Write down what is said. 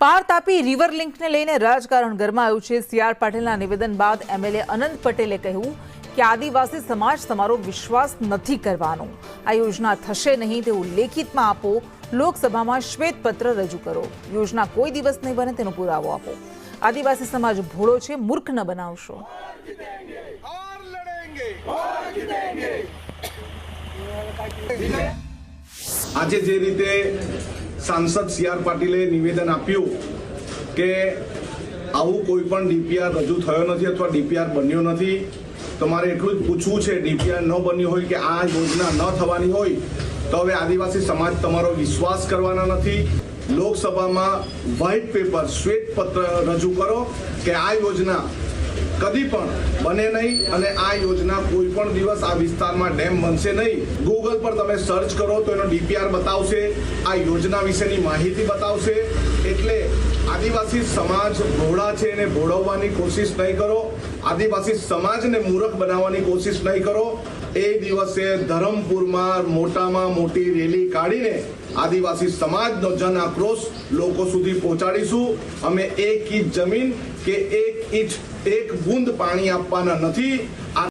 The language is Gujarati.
પાર તાપી રિવર લિંકને લઈને રાજકારણ ગરમાયું છે. સીઆર પાટીલના નિવેદન બાદ એમએલએ અનંત પટેલે કહ્યું કે આદિવાસી સમાજ તમારો વિશ્વાસ નથી કરવાનો. આ યોજના થશે નહીં તેવું લેખિતમાં આપો. લોકસભામાં શ્વેતપત્ર રજૂ કરો. યોજના કોઈ દિવસ નહીં બને તેનો પુરાવો આપો. આદિવાસી સમાજ ભોળો છે મૂર્ખ ન બનાવશો આજે જે રીતે સાંસદ સી આર પાટીલે નિવેદન આપ્યું કે આવું કોઈ પણ ડીપીઆર રજૂ થયો નથી અથવા ડીપીઆર બન્યો નથી. તમારે એટલું જ પૂછવું છે, ડીપીઆર ન બન્યું હોય કે આ યોજના ન થવાની હોય, તો હવે આદિવાસી સમાજ તમારો વિશ્વાસ કરવાના નથી. લોકસભામાં વ્હાઇટ પેપર શ્વેત પત્ર રજૂ કરો કે આ યોજના કદી પણ બને નહીં અને આ યોજના કોઈ પણ દિવસ આ વિસ્તારમાં ડેમ બનશે નહીં. ગૂગલ પર તમે સર્ચ કરો તો એનો ડીપીઆર બતાવશે, આ યોજના વિશેની માહિતી બતાવશે. એટલે આદિવાસી સમાજ ભોળા છે એને ભોળવવાની કોશિશ નહીં કરો. આદિવાસી સમાજને મૂરખ બનાવવાની કોશિશ નહીં કરો. એ દિવસે ધરમપુરમાં મોટામાં મોટી રેલી કાઢીને આદિવાસી સમાજનો જન આક્રોશ લોકો સુધી પહોંચાડીશું. અમે એક ઇંચ જમીન કે એક ઇંચ એક બુંદ પાણી આપવાના નથી.